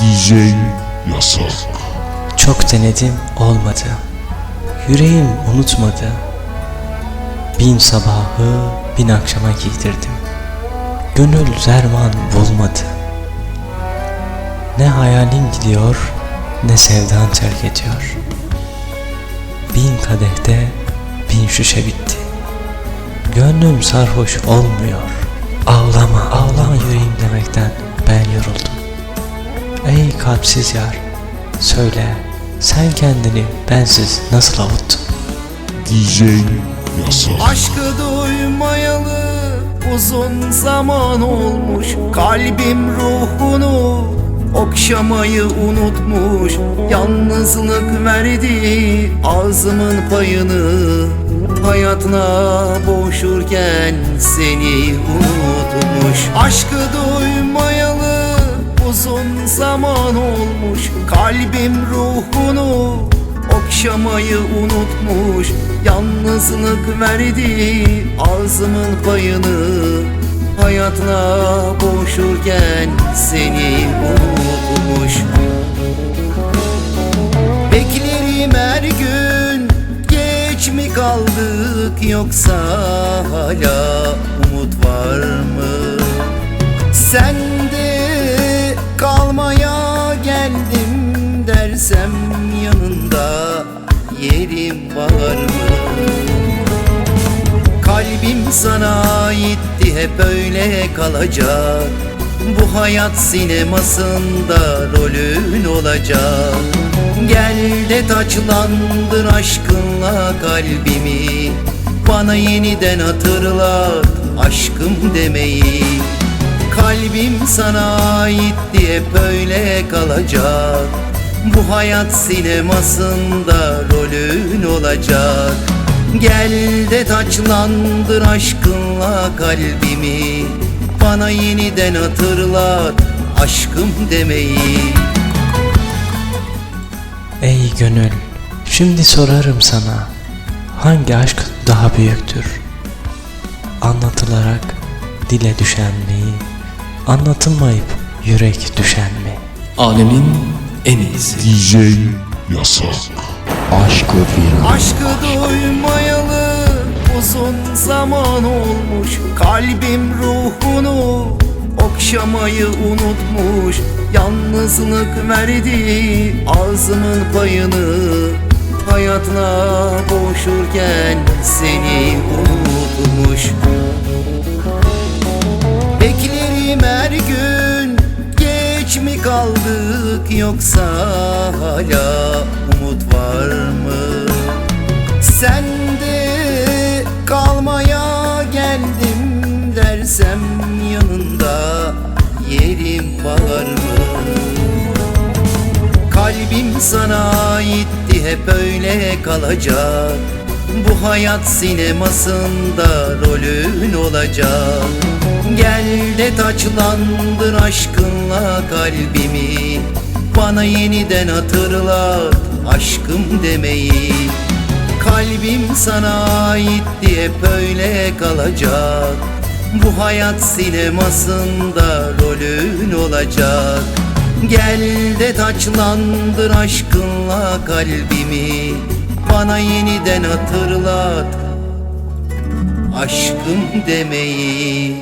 DJ Yasak Çok denedim olmadı. Yüreğim unutmadı. Bin sabahı bin akşama giydirdim. Gönül zerman bulmadı. Ne hayalin gidiyor ne sevdan terk ediyor. Bin kadehte bin şişe bitti. Gönlüm sarhoş olmuyor. Ağlama ağlama yüreğim demekten ben yoruldum. Ey kalpsiz yar, söyle sen kendini bensiz nasıl avuttun? DJ Yasak Aşkı duymayalı uzun zaman olmuş Kalbim ruhunu okşamayı unutmuş Yalnızlık verdi ağzımın payını. Hayatına boğuşurken seni unutmuş. Aşkı duymayalı uzun zaman olmuş Kalbim ruhunu okşamayı unutmuş Yalnızlık verdi ağzımın payını. Hayatına boğuşurken seni unutmuş. Beklerim her gün geç mi kaldık yoksa hala dersem yanında yerim var mı? Kalbim sana aitti hep öyle kalacak. Bu hayat sinemasında rolün olacak. Gel de taçlandır aşkınla kalbimi. Bana yeniden hatırlat aşkım demeyi. Kalbim sana aitti hep öyle kalacak Bu hayat sinemasında rolün olacak Gel de taçlandır aşkınla kalbimi Bana yeniden hatırlat aşkım demeyi Ey gönül, şimdi sorarım sana, hangi aşk daha büyüktür? Anlatılarak dile düşen mi, anlatılmayıp yürek düşen mi? Alemin en iyisi. DJ Yasak. Aşkı bir Aşkı duymayalı uzun zaman olmuş. Kalbim ruhunu okşamayı unutmuş. Yalnızlık verdi ağzımın payını Hayatla boğuşurken seni unutmuş. Beklerim her gün kaldık yoksa hala umut var mı? Sen de kalmaya geldim dersem yanında yerim var mı? Kalbim sana aitti hep öyle kalacak Bu hayat sinemasında rolün olacak. Gel de taçlandır aşkınla kalbimi. Bana yeniden hatırlat aşkım demeyi. Kalbim sana aitti hep öyle kalacak. Bu hayat sinemasında rolün olacak. Gel de taçlandır aşkınla kalbimi Bana yeniden hatırlat. Aşkım demeyi